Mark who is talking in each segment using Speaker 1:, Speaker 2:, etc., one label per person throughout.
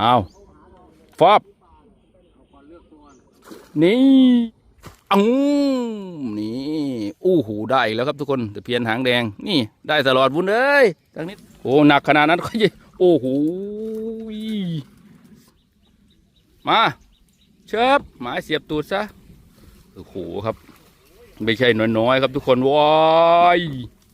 Speaker 1: เอาฟอบนี่อืมนี่ อู้หูได้อีกแล้วครับทุกคนตะเพียนหางแดง นี่ได้ตลอดบุญเอ้ยทางนี้ โอ้หนักขนาดนั้นก็ยังโอ้โหมาเชิบหมายเสียบตูดซะโอ้โหครับ ไม่ใช่น้อยๆครับทุกคนว้าย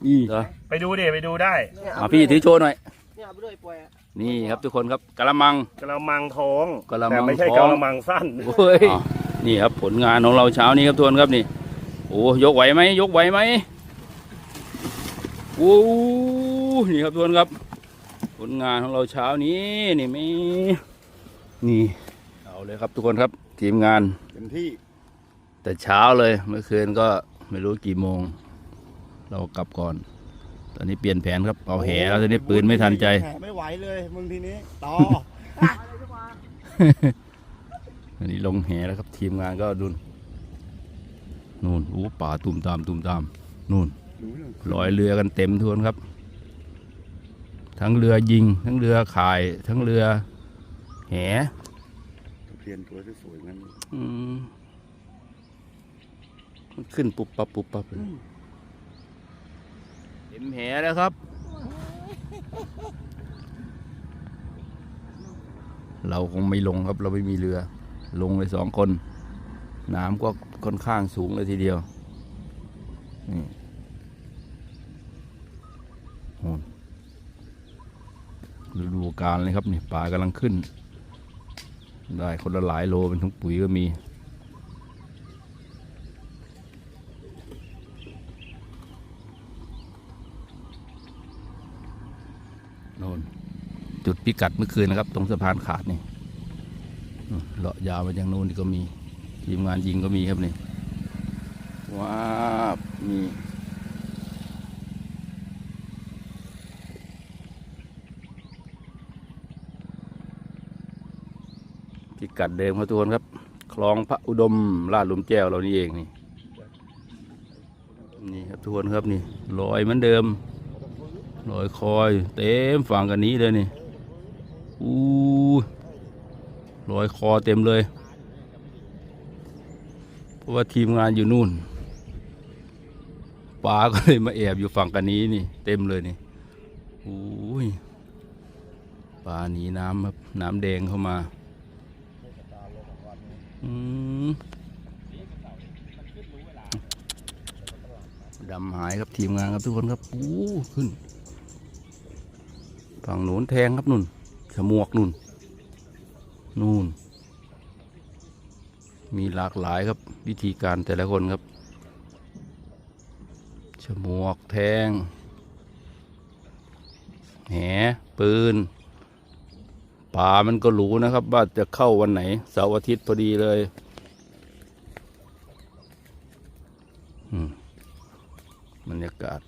Speaker 1: นี่เหรอ
Speaker 2: ไปดูดิไปดูได้
Speaker 1: อะพี่ถือโชว์หน่อย
Speaker 3: เนี่ยเอาไปด้วยปล่อยอะ
Speaker 1: นี่ครับทุกคนครับกะละมัง
Speaker 2: กระมังท้อง
Speaker 1: กะละมัง
Speaker 2: แต่ไม่ใช่
Speaker 1: ท้อง
Speaker 2: กระมังสั้น
Speaker 1: โอ้ยนี่ครับผลงานของเราเช้านี้ครับทุกคนครับนี่โอ้ยกไหวไหมยกไหวไหมโอ้นี่ครับทุกคนครับ ผลงานของเราเช้านี้นี่ไม่นี่เอาเลยครับทุกคนครับทีมงาน
Speaker 2: เต็มที่
Speaker 1: แต่เช้าเลยเมื่อคืนก็ไม่รู้กี่โมง เรากลับก่อน ตอนนี้เปลี่ยนแผนครับเอาแหแล้วตอนนี้ปืนไม่ทันใจ
Speaker 2: แหไม่ไหวเลยมึงทีนี้ต่อ
Speaker 1: อันนี้ลงแหแล้วครับทีมงานก็ดุนนู่นโอ้ป่าตุ่มตามตุ่มตามนู่นลอยเรือกันเต็มทวนครับ ทั้งเรือยิง ทั้งเรือข่าย ทั้งเรือ แห
Speaker 2: เพียนตัวสวยๆงั้น
Speaker 1: อืมมันขึ้นปุบปับปุบปับเลยเต็มแหแล้วครับ เราคงไม่ลงครับเราไม่มีเรือ ลงเลยสองคน น้ำก็ค่อนข้างสูงเลยทีเดียวนี่โอ้ฤดูกาลเลยครับนี่ปลากำลังขึ้น ได้คนละหลายโลเป็นถุงปุ๋ยก็มี โน่น จุดพิกัดเมื่อคืนนะครับ ตรงสะพานขาดนี่นู่นเลาะยาวมาจากนู้นนี่ก็มีทีมงานยิงก็มีครับนี่ว้าบนี่พิกัดเดิมครับทุกคนครับ คลองพระอุดมลาดหลุมแก้วเรานี่เองนี่นี่ครับทุกคนครับนี่ลอยเหมือนเดิมลอยคอย เต็มฝั่งกันนี้เลยนี่ อู้ลอยคอเต็มเลย เพราะว่าทีมงานอยู่นู่นปลาก็เลยมาแอบอยู่ฝั่งกันนี้นี่ เต็มเลยนี่อู้ยปลาหนีน้ำครับน้ำแดงเข้ามาอืมดำหายครับทีมงานครับทุกคนครับอู้ขึ้น ฝั่งหนุนแทงครับนุ่น ฉมวกนุ่น นู่น มีหลากหลายครับ วิธีการแต่ละคนครับฉมวกแทง แหปืน ป่ามันก็รู้นะครับ ว่าจะเข้าวันไหน เสาร์อาทิตย์พอดีเลยอืมบรรยากาศ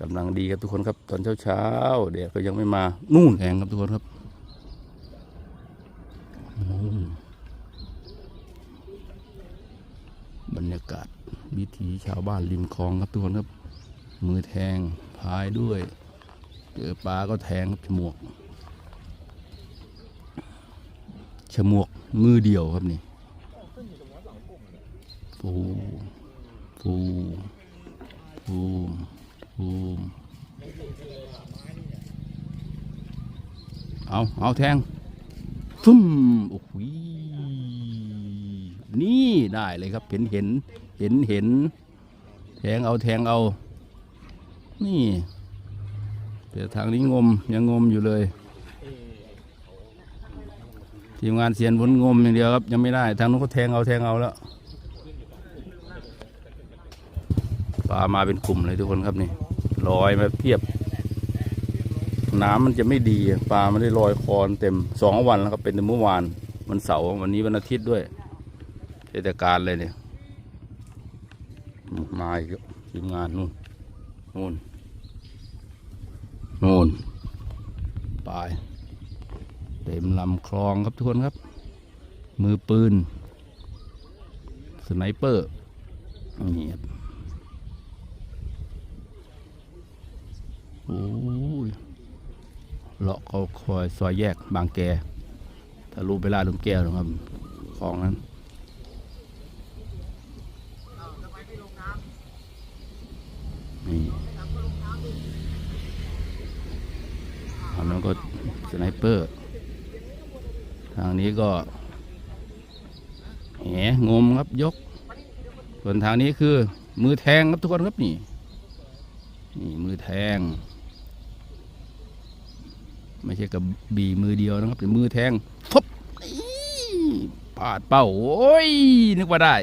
Speaker 1: กำลังดีครับทุกคนครับตอนเช้าเช้าๆแดดก็ยังไม่มานู่นแหงครับทุกคนครับบรรยากาศวิถีชาวบ้านริมคลองครับทุกคนครับ มือแทงพายด้วย เจอปลาก็แทงครับฉมวกฉมวกมือเดียวครับนี่ฟูฟูฟู ฟูเอาเอาแทงฟุ้มโอ้โหนี่ได้เลยครับเห็นเห็นเห็นเห็น แทงเอาแทงเอา นี่แต่ทางนี้งมยังงมอยู่เลย ทีมงานเสียนบนงมอย่างเดียวครับ ยังไม่ได้ ทางนู้นก็แทงเอาแทงเอาแล้วปลามาเป็นกลุ่มเลยทุกคนครับนี่ ลอยมาเพียบ น้ำมันจะไม่ดีปลาไม่ได้ลอยคอนเต็มสองวันแล้วครับเป็นแต่เมื่อวานวันเสาร์วันนี้วันอาทิตย์ด้วยเทศกาลเลยเนี่ยมาอีกทีมงานนู่นนู่นนู่นปลายเต็มลำคลองครับทุกคนครับ มือปืน สไนเปอร์นี่ครับโอ้ย เลาะเขาคอยซอยแยกบางแกทะลุไปลาดลุมแก้วนะครับคลองนั้นนี่ทางนั้นก็สไนเปอร์ ทางนี้ก็แหงมครับยก ส่วนทางนี้คือมือแทงครับทุกคนครับนี่นี่มือแทง ไม่ใช่กับบีมือเดียวนะครับเป็นมือแทงทบปาดเป้าโอ้ยนึกว่าได้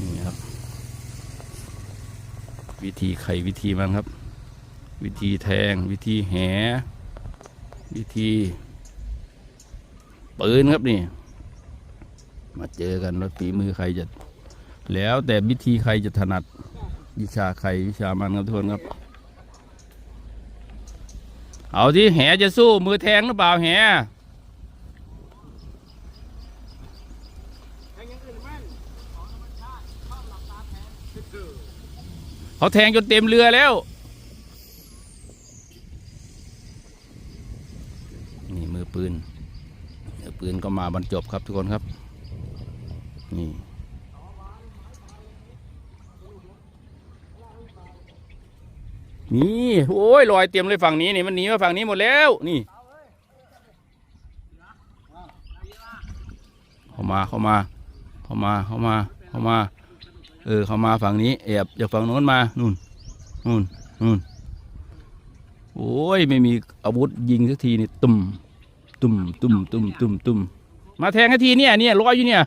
Speaker 1: นี่ครับ วิธีไขวิธีมันครับ วิธีแทงวิธีแห วิธีปืนครับนี่ มาเจอกันแล้วฝีมือใครจะ แล้วแต่วิธีใครจะถนัดวิชาใครวิชามันครับทุกคนครับ เอาที่แหจะสู้มือแทงหรือเปล่าแหเขาแทงจนเต็มเรือแล้ว นี่มือปืนมือปืนก็มาบรรจบครับทุกคนครับ นี่ นี่โอ้ยลอยเตรียมเลยฝั่งนี้นี่มันหนีมาฝั่งนี้หมดแล้วนี่เข้ามาเข้ามาเข้ามาเข้ามาเข้ามา เออเข้ามาฝั่งนี้แอบจากฝั่งโน้นมานู่นนู่นนู่นโอ้ยไม่มีอาวุธยิงสักทีนี่ตุ่มตุ่มตุ่มตุ่มตุ่มตุ่มมาแทงกันทีเนี่ยเนี่ยลอยอยู่เนี่ย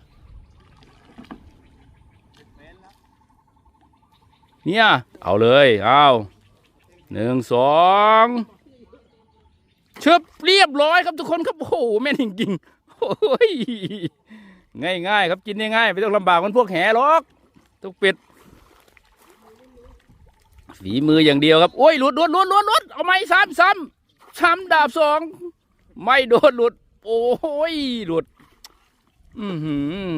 Speaker 1: เนี่ยเอาเลยเอา หนึ่งสองเชิบเรียบร้อยครับทุกคนครับโอ้โหแม่นจริงๆโอ้ยง่ายๆครับกินง่ายๆไม่ต้องลำบากมันพวกแหหรอกทุกเป็ดฝีมืออย่างเดียวครับโอ้ยหลุดหลุดหลุดหลุดหลุดเอาไม้ซ้ำซ้ำซ้ำดาบสองไม่โดนหลุด โอ้ยหลุด อือหือ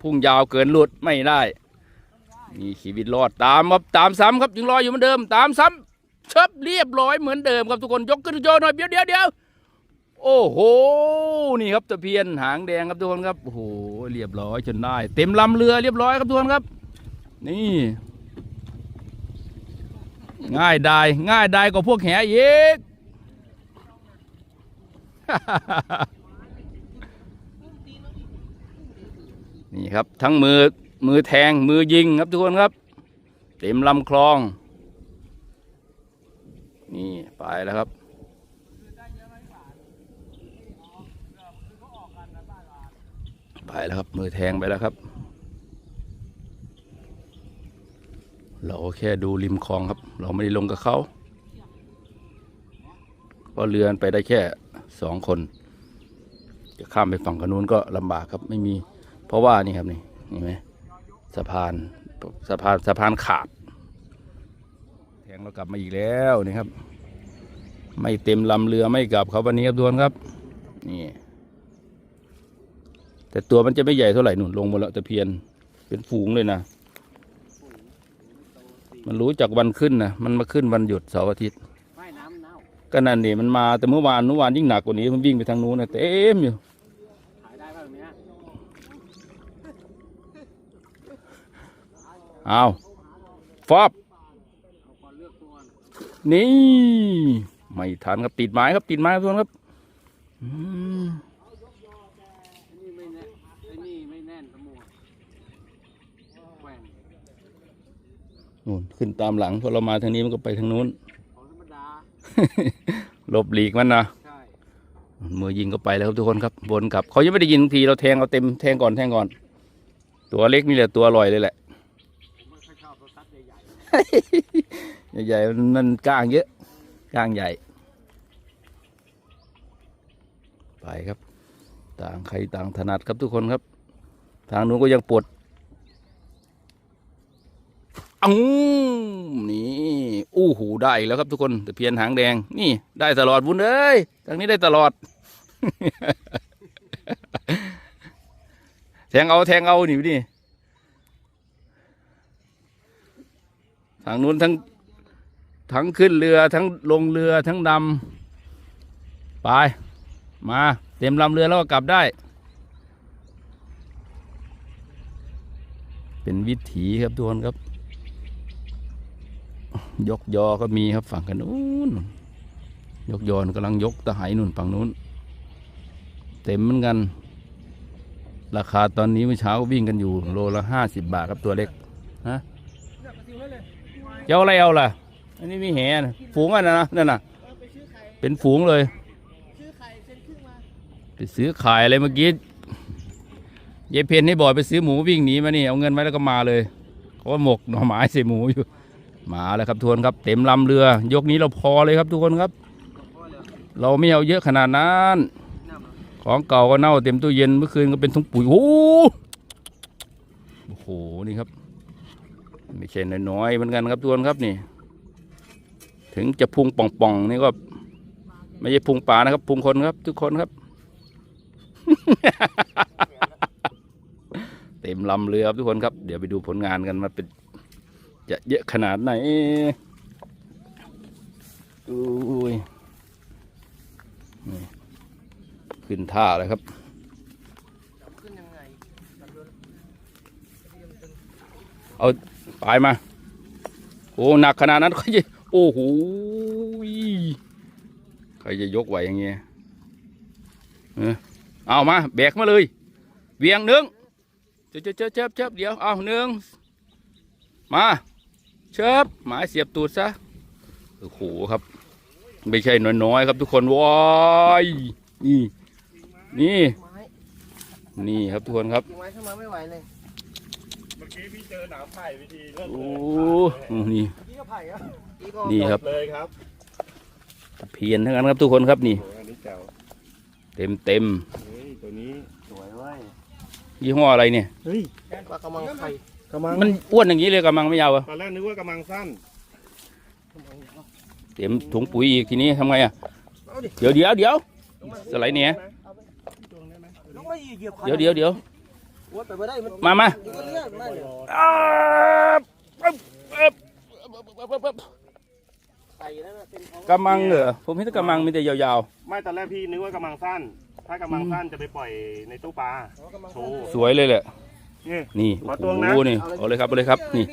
Speaker 1: พุ่งยาวเกินหลุดไม่ได้มีชีวิตรอดตามครับตามซ้ำครับยังรออยู่เหมือนเดิม ตามซ้ำ เชิบเรียบร้อยเหมือนเดิมครับทุกคนยกขึ้นโจหน่อยเดี๋ยวเดี๋ยวเดี๋ยวโอ้โห นี่ครับตะเพียนหางแดงครับทุกคนครับโอ้โหเรียบร้อยจนได้ เต็มลำเรือเรียบร้อยครับทุกคนครับ นี่ ง่ายได้ง่ายได้กว่าพวกแหอีกนี่ครับทั้งมือมือแทงมือยิงครับทุกคนครับ เต็มลำคลอง นี่ไปแล้วครับไปแล้วครับ มือแทงไปแล้วครับ เราแค่ดูริมคลองครับ เราไม่ได้ลงกับเขาเพราะเรือไปได้แค่สองคน จะข้ามไปฝั่งกันนู้นก็ลำบากครับไม่มี เพราะว่านี่ครับนี่เห็นไหมสะพานสะพานสะพานขาด งเรากลับมาอีกแล้วนี่ครับ ไม่เต็มลำเรือไม่กลับเขาวันนี้ครับทุกคนครับ นี่ แต่ตัวมันจะไม่ใหญ่เท่าไหร่หนุนลงหมดแล้วตะเพียนเป็นฝูงเลยนะ มันรู้จากวันขึ้นนะมันมาขึ้นวันหยุดเสาร์อาทิตย์ก็นั่นนี่มันมาแต่เมื่อวานเมื่อวานยิ่งหนักกว่านี้มันวิ่งไปทางนู้นนะเต็มอยู่
Speaker 3: ขายได้บ้างเนี้ย
Speaker 1: เอาฟอบ
Speaker 3: เอาก่อนเลือกตัวก่อน
Speaker 1: นี่ไม่ทันครับติดไม้ครับติดไม้ครับทุกคนครับอืม
Speaker 3: ไอ้นี่ไม่แน่นไอ้นี่ไม่แน่นสมองแกว่ง
Speaker 1: นู่นขึ้นตามหลังพอเรามาทางนี้มันก็ไปทางนู้น
Speaker 3: ของธรรมดา
Speaker 1: หลบหลีกมันนะ
Speaker 3: ใช่
Speaker 1: มือยิงก็ไปแล้วครับทุกคนครับวนกลับเขายังไม่ได้ยิงทีเราแทงเอาเต็มแทงก่อนแทงก่อน ตัวเล็กนี่แหละตัวอร่อยเลยแหละ
Speaker 3: ใหญ่
Speaker 1: ๆมันก้างเยอะก้างใหญ่ ไปครับ ต่างใครต่างถนัดครับทุกคนครับ ทางนู้นก็ยังปวดอังนี่อู้หูได้แล้วครับทุกคนแต่เพียนหางแดง นี่ได้ตลอดวุ้นเลยทางนี้ได้ตลอด แทงเอาแทงเอาหนินี่ทางนู้นทั้ง ทั้งขึ้นเรือทั้งลงเรือทั้งดำไป มาเต็มลำเรือแล้วก็กลับได้ เป็นวิถีครับทุกคนครับ ยกยอก็มีครับฝั่งกันนู้นยกยอนกำลังยกตะไหนุ่นฝั่งนู้น เต็มเหมือนกัน ราคาตอนนี้เมื่อเช้าวิ่งกันอยู่โลละห้าสิบบาทครับตัวเล็กฮะเจ้าอะไรเอาล่ะ อันนี้มีแหนะฝูงอะนะนั่นน่ะ เป็นฝูงเลยไปซื้อขายอะไรเมื่อกี้ยายเพนให้บอกไปซื้อหมูวิ่งหนีมานี่เอาเงินไว้แล้วก็มาเลยเขาว่าหมกหน่อไม้ใส่หมูอยู่ มาแล้วครับทุกคนครับ เต็มลำเรือ ยกนี้เราพอเลยครับทุกคนครับ เราไม่เอาเยอะขนาดนั้น ของเก่าก็เน่าเต็มตู้เย็นเมื่อคืนก็เป็นถุงปุ๋ยโอ้โหโอ้โหนี่ครับ ไม่ใช่น้อยๆเหมือนกันครับทุกคนครับนี่ ถึงจะพุงป่องๆนี่ก็ ไม่ใช่พุงป่านะครับ พุงคนครับ ทุกคนครับ เต็มลำเรือครับทุกคนครับ เดี๋ยวไปดูผลงานกันมาเป็นจะเยอะขนาดไหนอุ้ยขึ้นท่าเลยครับเอาปลายมา โอ้หนักขนาดนั้นใครจะ โอ้โหยใครจะยกไหวอย่างเงี้ยเออเอามาแบกมาเลย เวียงหนึ่งเจ็บเจ็บเจ็บเจ็บเจ็บเดี๋ยวเอาหนึ่งมาเชิบหมายเสียบตูดซะโอ้โหครับ ไม่ใช่น้อยๆครับทุกคนว้ายนี่นี่
Speaker 4: ไม้
Speaker 1: นี่ครับทุกคนครับ
Speaker 4: กิ่งไม้ขึ้นมาไม่ไหวเลย
Speaker 5: เมื่อกี้พี่เจอหนามไผ่วิธีเลือก
Speaker 1: โอ้
Speaker 5: เลย
Speaker 1: นี่
Speaker 4: นี่ก็ไผ่อะ นี่ก็
Speaker 1: นี่ครับ
Speaker 5: เลยครับ
Speaker 1: เพียนทั้งนั้นครับทุกคนครับนี่
Speaker 5: โอ้อันนี้แจ๋ว
Speaker 1: เต็มเต็ม
Speaker 5: เฮ้ยตัวนี้สวยเว้ย
Speaker 1: ๆยี่ห้ออะไรเนี่ย
Speaker 5: เฮ้ย
Speaker 4: ปลากระมังไข่
Speaker 5: กำมัง
Speaker 1: มันอ้วนอย่างนี้เลยกระมังไม่ยาวอะ
Speaker 5: ตอนแรกนึกว่ากำมังสั้น
Speaker 1: เต็มถุงปุ๋ยอีกทีนี้ทำไงอะ
Speaker 4: เอาดิ
Speaker 1: เดี๋ยวเดี๋ยวเดี๋ยวสไลด์เนี่ย
Speaker 4: ลงมาเหยียบ
Speaker 1: เดี๋ยวเดี๋ยวเดี๋ยว
Speaker 4: วัดไปไม่ได้มัน
Speaker 1: มามา
Speaker 4: มันก็เลื่อนนั่นเลย
Speaker 1: อ้าวปึ๊บปึ๊บปึ๊บปึ๊บ
Speaker 4: ไข่นั่นน่ะเป็นของ
Speaker 1: กระมังเหรอผมเห็นแต่กระมังมีแต่ยาว
Speaker 5: ไม่ตอนแรกพี่นึกว่ากำมังสั้น ถ้ากำมังสั้นจะไปปล่อยในตู้ปลา
Speaker 4: อ๋อกระมัง
Speaker 5: โชว์
Speaker 1: ๆ สวยเลยแหละ
Speaker 5: นี่
Speaker 1: นี่
Speaker 5: ขอ
Speaker 1: โอ้
Speaker 5: ตวงนะ
Speaker 1: โหนี่เอาเลยครับเอาเลยครับนี่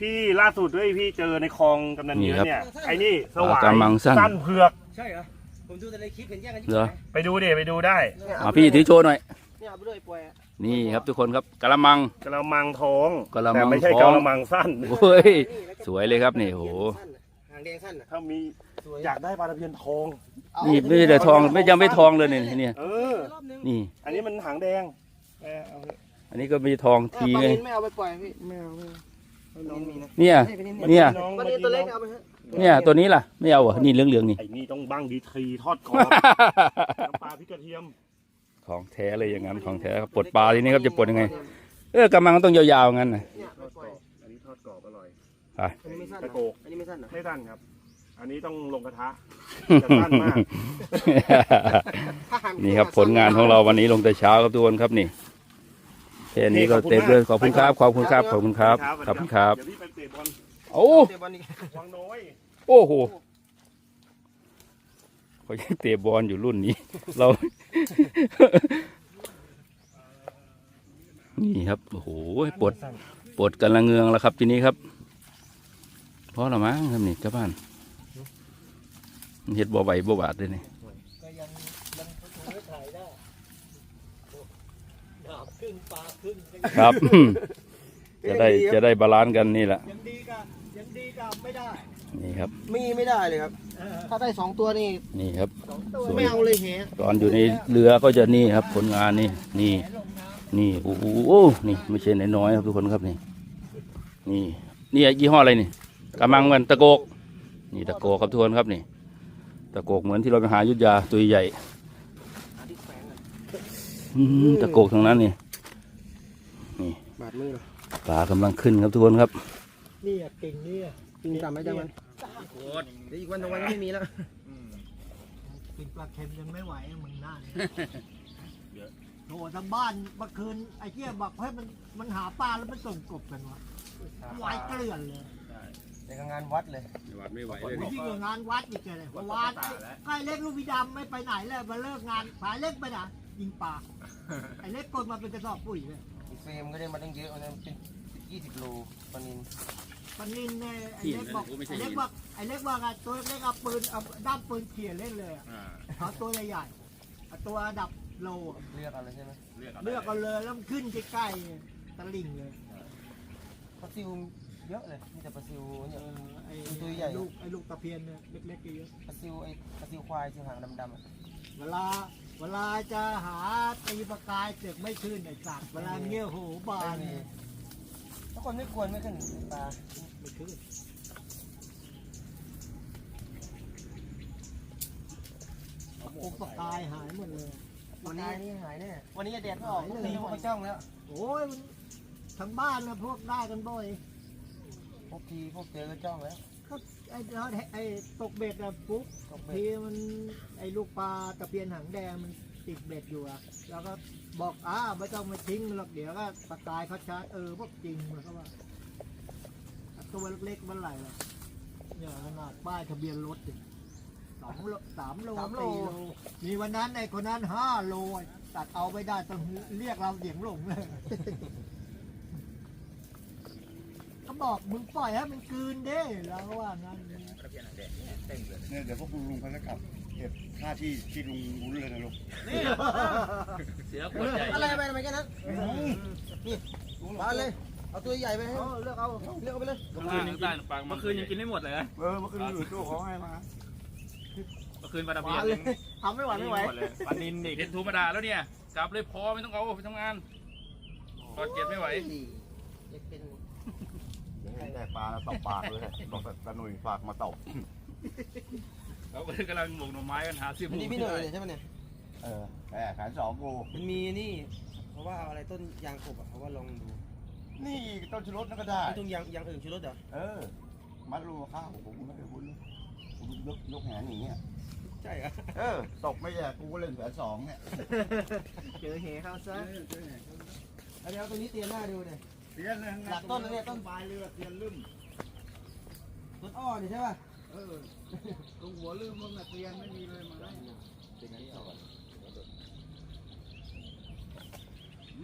Speaker 5: พี่ล่าสุดด้วยพี่เจอในคลองกำนัน
Speaker 1: นี่
Speaker 5: เย
Speaker 1: ครับ
Speaker 5: อะเนี่ยไอ้นี่สวาย
Speaker 1: กำมังสั้น
Speaker 5: สั้นเผือก
Speaker 4: ใช่เหรอ ผมดูแต่ในคลิปเห็นแยกกัน
Speaker 1: เหรอ
Speaker 5: ไปดูดิไปดูได้
Speaker 1: มาพี่ถือโชว์หน่อย
Speaker 4: เนี่ยเอาไปด้วยปล่อยอะ
Speaker 1: นี่ครับทุกคนครับกระมัง
Speaker 5: กระมังทอง
Speaker 1: กระมัง
Speaker 5: แต่ไม่ใช่
Speaker 1: ทอง
Speaker 5: กระมังสั้น
Speaker 1: โอ้ย สวยเลยครับนี่โห
Speaker 4: หางแดงสั้นน่ะ
Speaker 5: ถ้ามี
Speaker 4: สวย
Speaker 5: อยากได้ปลาตะเพียนทอง
Speaker 1: นี่ไม่ใช่แต่ทองไม่ยังไม่ทองเลยเนี่ยเนี่ย
Speaker 5: เออ
Speaker 4: รอบนึง
Speaker 1: นี่
Speaker 5: อันนี้มันหางแดงเออเอาเถอะ
Speaker 1: อันนี้ก็มีทอง
Speaker 4: เออ
Speaker 1: ที
Speaker 4: ปลา
Speaker 1: ไง
Speaker 4: นินไม่เอาไปปล่อยพี่
Speaker 5: ไม่เอาไม่เอา
Speaker 4: ปลานินมีนะ
Speaker 1: เนี่ย
Speaker 4: ให้ปลานิน
Speaker 1: เนี่ย
Speaker 5: น้อง
Speaker 4: ปลานินตัวเล็กเอาไปเถอะ
Speaker 1: เนี่ยตัวนี้ล่ะไม่เอาเหรอะนี่เหลืองๆนี่
Speaker 5: ไอ้นี่ต้องบ้างดีทรีทอดกรอบน้ำปลาพริกกระเทียม
Speaker 1: ของแท้เลยอย่างนั้นของแท้ครับปลดปลาทีนี้ครับจะปลดยังไง เออกำมังต้องยาวๆงั้นนะ
Speaker 4: เนี่ยไปปล่อย
Speaker 5: อันนี้ทอดกรอบอร่อย
Speaker 4: อันนี้ไม่สั้น
Speaker 5: ตะ
Speaker 4: นะ
Speaker 5: โกก
Speaker 4: อันนี้ไม่สั้นเหรอ
Speaker 5: ไม่สั้นครับ อันนี้ต้องลงกระทะจะสั้นมาก
Speaker 4: ถ้าหั่
Speaker 1: นี่ครับผลงานของเราวันนี้ลงแต่เช้าครับทุกคนครับนี่แค่นี้ก็เต็มเลยขอบคุณครับขอบคุณครับขอบคุณครับขอบคุณครับ
Speaker 5: เดี๋ยวพี่ไปเตะบอล
Speaker 1: โอ้
Speaker 4: เดี๋ยววันนี้
Speaker 5: วังน้อย
Speaker 1: โอ้โหเขายังเตะบอลอยู่รุ่นนี้ เรา นี่ครับโอ้โหปวดปวดกันละเงืองแล้วครับทีนี้ครับเพราะละมั้งครับนี่เจ้าบ้านเฮ็ดบ่ไหวบ่บาดเลยนี่
Speaker 4: ก็ยังยังถ่ายได้ดาบครึ่งปลาครึ่ง
Speaker 1: ครับ จะได้จะได้บาลานซ์กันนี่แหละ
Speaker 4: ยังดีกับยังดีกับไม่ได้
Speaker 1: นี่ครับ
Speaker 4: มีไม่ได้เลยครับ ถ้าได้สองตัวนี่
Speaker 1: นี่ครับสว
Speaker 4: ไม่เอาเลยแฮะ
Speaker 1: ตอนอยู่ในเรือก็จะนี่ครับ ผลงานนี่นี่ นี่โอ้โหนี่ไม่ใช่น้อยๆครับทุกคนครับนี่ นี่นี่ยี่ห้ออะไรนี่ กำมังกันตะโกก นี่ตะโกกครับทุกคนครับนี่ ตะโกกเหมือนที่เราไปหายุทธยาตัวใหญ่อืมตะโกกทางนั้นนี่
Speaker 4: บาดมือเหรอ
Speaker 1: ปลากำลังขึ้นครับทุกคนครับ
Speaker 4: นี่อะเก่งนี่อะกินจำไหมจำมันเดี๋ยวอีกวันสองวันก็ไม่มีแล้ว
Speaker 6: กินปลาเค็มยังไม่ไหวอะมึงหน้าเนี่ยโอ้โหทางบ้านเมื่อคืนไอ้เกี้ยบอกให้มันมันหาปลาแล้วมันส่งกบกันวะไหวเกลื่อนเลย
Speaker 4: ในงานวัดเลย
Speaker 3: วัดไม่ไหว
Speaker 6: โอ้
Speaker 3: เลย
Speaker 6: ยยิ่งกว่างานวัดอีกเลยเมื่อวานไอ้ไอ้เล็กลูกพี่ดำไม่ไปไหนเลยมาเลิกงานผายเล็กไปไหนยิงปลาไอ้เล็กกดมาเป็นกระสอบปุ๋ยเลย
Speaker 4: อีเฟรมก็ได้มาตั้งเยอะมันเป็นยี่สิบโลปลานิน
Speaker 6: ปนินเนี่ยไอ้เล็กบอกไอ้เล็กบอกไอ้เล็กบอกอะตัวเล็กเอาปืนเอาด้ามปืนเขี่ยเล่นเลยอะ
Speaker 3: อ่า
Speaker 6: เขาตัวใหญ่ๆเอาตัวดับโลอะ
Speaker 4: เลือกเอาเลยใช่ไหม
Speaker 3: เลือก
Speaker 6: เลือกเอาเลยแล้วมันขึ้นใกล้ๆตะลิ่งเลย
Speaker 4: ปลาซิว เยอะเลยมีแต่ปลาซิวเนี่ย
Speaker 6: ไอ้
Speaker 4: ตัวใหญ่
Speaker 6: ลูกไอ้ลูกตะเพียนเนี่ยเล็กๆเยอะ
Speaker 4: ปลาซิวไอ้ปลาซิวควายซิวหางดำๆอะ
Speaker 6: เวลาเวลาจะหาตีปลากายเจ็กไม่ขึ้นไอ้สัตว์เวลาเงี้ยโหบาน
Speaker 4: ไม่มีถ้าคนไม่ควรไม่ขึ้นปลา
Speaker 6: ไม่ขึ้นปลากายหายหมดเลย
Speaker 4: วันนี้ นี่หายแน่วันนี้แดดไม่ออกพรุ่งนี้เขาไปจ้องแล้ว
Speaker 6: โอ้ยมันทั้งบ้านนะพวกได้กันบ่อย
Speaker 4: พ วกทีพวกเจอก็จ้องแล้ว
Speaker 6: ก็ไอ้แล้วไอ้ตกเบ็ดอะปุ๊บ
Speaker 4: ตกเบ็
Speaker 6: ที
Speaker 4: ด
Speaker 6: มันไอ้ลูกปลาตะเพียนหางแดงมันติดเบ็ดอยู่อะแล้วก็บอกอ้าไม่ต้องมาทิ้งมันหรอกเดี๋ยวก็ปลากายเขาชาร์จเออพวกจริงมันก็ว่าตัวเล็กๆมันไหลหรอกเนี่ยขนาดป้ายทะเบียนรถดิสองโลสามโลสี่โลมีวันนั้นไอ้คนนั้นห้าโลตัดเอาไม่ได้ต้องเรียกเราเสียงหลงเลยเขา บอกมึงปล่อยให้มันกลืนเด้แล้วก็ว่างั้น
Speaker 2: เนี่ยเดี๋ยวพวกคุณลุงเขาจะกลับเก็บค่าที่ที่ลุงวุ้นเลยนะลูก
Speaker 3: เสือคนใหญ่
Speaker 4: อะไรไปทำไมแค่นั้นนี่มาเลยเอาตัวใหญ่ไปให้
Speaker 6: เออเลือกเอา
Speaker 4: เลือกเอาไปเลย
Speaker 3: เมื่อคืนยังกินเมื่อคืนยังกินไม่หมดเลยนะ
Speaker 2: เออเมื่อคืนอยู่ตู้เขาให้มา
Speaker 3: เมื่อคืนปลาตะเพี
Speaker 6: มาย
Speaker 3: น
Speaker 6: เลยทำไม่ไหวไม่ไหว
Speaker 3: ปลานินอีกเห็นธรรมดาแล้วเนี่ยกลับเลยพอไม่ต้องเอาไปทำงานก็เก็บไม่ไหว
Speaker 4: เด็กเป็น
Speaker 2: แต่ปลาตบปากเลยบอกตะหนุ่ยฝากมาตบ
Speaker 3: เขาก็กำลังหมกหน่อไม้กันหาซื้อ
Speaker 4: อันนี้พี่หน่อยเนี่ยใช่ไหมเนี่ย
Speaker 2: เออแต่แขนสองกู
Speaker 4: มันมีนี่ เพราะว่าเอาอะไรต้นยางกบอะเขาว่าลองดู
Speaker 2: นี่ต้นชูรสนั่นก็ได้
Speaker 4: ไอ้ตรงยางยางอื่นชูรสเหรอ
Speaker 2: เออ มัดรูข้าวผมไม่ได้วุ้นผมยกยกแหนอย่างเงี้ย
Speaker 4: ใช่เหรอ
Speaker 2: เออตกไม่แย่กูก็เล่นแขนสองเนี่ย
Speaker 6: เจอเหเข้าซะ
Speaker 4: เอาเดี๋ยวเอาตัวนี้เตียนหน้าดูเนี่ย
Speaker 2: เตียนเลย
Speaker 4: หลักต้นนะเนี่ยต้น
Speaker 2: ปลายเรือเตียนลืม
Speaker 4: ต้นอ้อนี่ใช่ป่ะ
Speaker 2: เออตรงหัวลืมมึงอะเตียนไม่มีเลยมาได้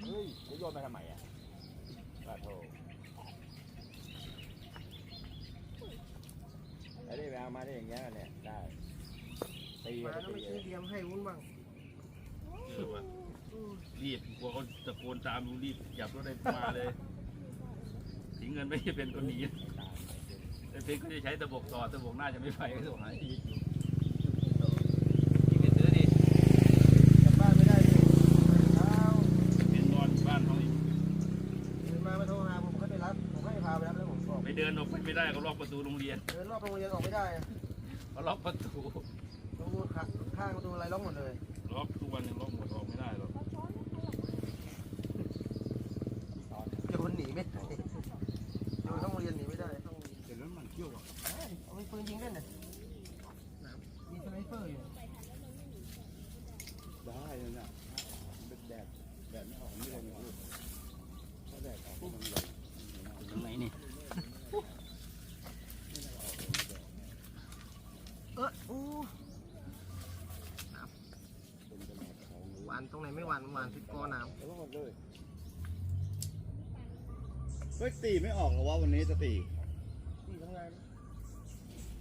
Speaker 2: เฮ้ยจะโยนไปทำไมอะปลาโถไอ้นี่ไปเอามาได้อย่างเงี้ยเนี่ยได้ตี
Speaker 4: มา
Speaker 2: ก็
Speaker 4: แล้ว
Speaker 2: ตี
Speaker 4: ไม่ซื้อเทียมให้วุ้นบ้าง
Speaker 3: เออว่ะรีบกลัวเขาตะโกนตามดูรีบจับรถได้มาเลย ทิ้งเงินไม่เป็นคนหนีไอ้เพชรก็จะใช้ตะบกต่อตะบกหน้าจะไม่ไปก็ต้องหาที่อยู่กินกันซื้อดิ
Speaker 4: กลับบ้านไม่ได้ดิเช้า
Speaker 3: เป็นนอนบ้านเขาอีก
Speaker 4: ตื่นมามาโทรหาผมก็ไปรับผมให้พาไปรับแล้วผมบอก
Speaker 3: ไปเดินออกไปไม่ได้เขาล็อกประตูโรงเรียน
Speaker 4: เดินรอบโรงเรียนออกไม่ได้
Speaker 3: เขาล็อกประตู
Speaker 4: ประตูข้างประตูอะไรล็อกหมดเลย
Speaker 3: ล็อกทุกวันยังล็อกหมดออกไม่ได้หรอก
Speaker 4: โจรหนีไม่ได้โจรต้องเรียนหนีไม่ได้ต้อง
Speaker 2: เดี๋ยวนั้นมันเที่ยวอะ
Speaker 4: เอาไปปืนยิงเล่นน่ะมีสไนเปอร์อยู่
Speaker 2: ได้เลยเนี่ยเป็นแดดแดดไม่ออกไม่เลยเนี่ยลูกถ้าแดดออกก็มันเลย
Speaker 3: ตรงไหนนี่
Speaker 4: เอออู้ห วานตรงไหนไม่หวานหวานที่กอน้
Speaker 2: แล้วก็หมดเลยเฮ้ยตีไม่ออกเหรอวะวันนี้สตีำ
Speaker 4: นี่ทำงาน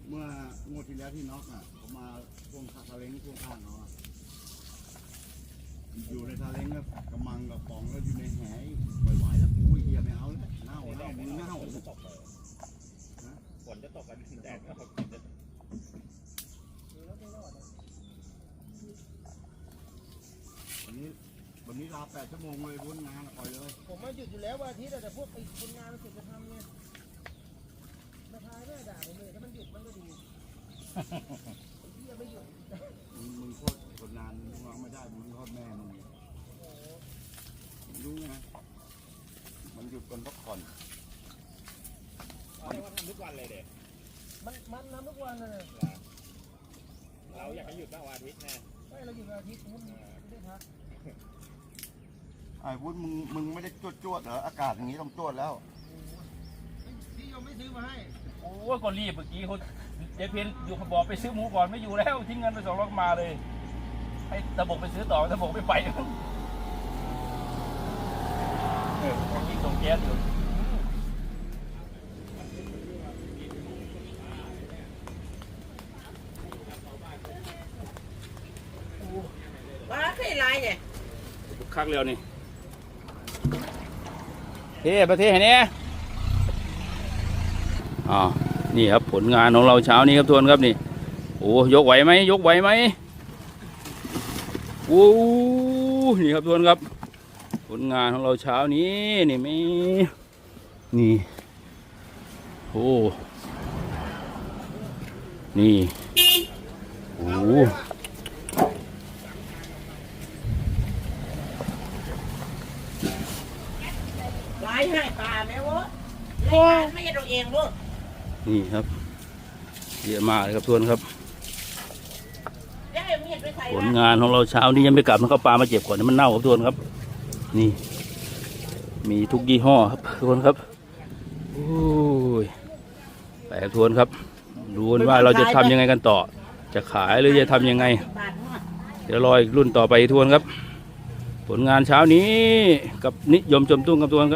Speaker 2: เมื่องวดที่แล้วที่น็อกอะเขามาพ่วงคาซาเล้งพ่วงข้างเขาอะอยู่ในซาเล้งแล้วกำมังกับปองแล้วอยู่ในแหปล่อยไหวแล้วกูเฮียไม่เอาแล้วเน่าเน่ามึงเน่า
Speaker 3: ฝนจะตกกันแดดก็ตก
Speaker 2: นนี้ลาแปดชั่วโมงเลยวนงานปล่อยเลย
Speaker 4: ผมมาหยุดอยู่แล้ววันอาทิตย์แต่พวกไอ้คนงานมันเสร็จจะทำไงมาทายแม่ด่าผมเลยถ้ามันหยุดมันก็ดีไอ้เหี้ยไม่หยุด
Speaker 2: มึงมึงโทษคนงานมึงร้องไม่ได้มึงโทษแม่มึงรู้ไงมันหยุดกันพักผ่อน
Speaker 3: เรียกว่าทำทุกวันเลยเด็ก
Speaker 4: มันมันทำทุกวันเลย
Speaker 3: เราอยากให้หยุดบ้างวันอาทิตย์นะ
Speaker 4: ไม่เราหยุดวันอาทิตย์มันไม่ได้พัก
Speaker 2: ไอ้วุฒิมึงมึงไม่ได้จวดจวดๆเหรออากาศอย่างนี้ต้องจวดแล้ว
Speaker 4: พี่ยมไม่ซื้อมาให้
Speaker 1: โอ้ยก็รีบเมื่อกี้เขาเจเพนอยู่เขาบอกไปซื้อหมูก่อนไม่อยู่แล้วทิ้งเงินไปสองร้อยมาเลย ให้ตะบกไปซื้อต่อตะบกไม่ไปเออของกินส่งแก๊สอยู่
Speaker 7: ว่าเคยไล่เนี่ย
Speaker 1: คักเร็วนี่ เท่ประเทศไหนเนี่ยอ๋อนี่ครับผลงานของเราเช้านี้ครับทวนครับนี่ โอ้ยกไหวไหมยกไหวไหมโอ้นี่ครับทวนครับ ผลงานของเราเช้านี้นี่ไม่นี่โอ้นี่โอ้
Speaker 7: ไล่ให้ปลาแม่วะ ไม่ใช่ตัวเองลูก
Speaker 1: นี่ครับเยอะมากเลยครับทวนครับ
Speaker 7: ได้มีดไปใส่
Speaker 1: ผลงานของเราเช้านี้ยังไม่กลับมันก็ปลามาเจ็บก่อนนะมันเน่าครับทุกคนครับ นี่ มีทุกยี่ห้อครับทุกคนครับโอ้ยแต่ทุกคนครับดูกันว่าเราจะทำยังไงกันต่อ จะขายหรือจะทำยังไง
Speaker 7: บาทมั่ว
Speaker 1: เดี๋ยวรออีกรุ่นต่อไปทุกคนครับ ผลงานเช้านี้กับนิยมชมตุ้งกับทุกคนครับ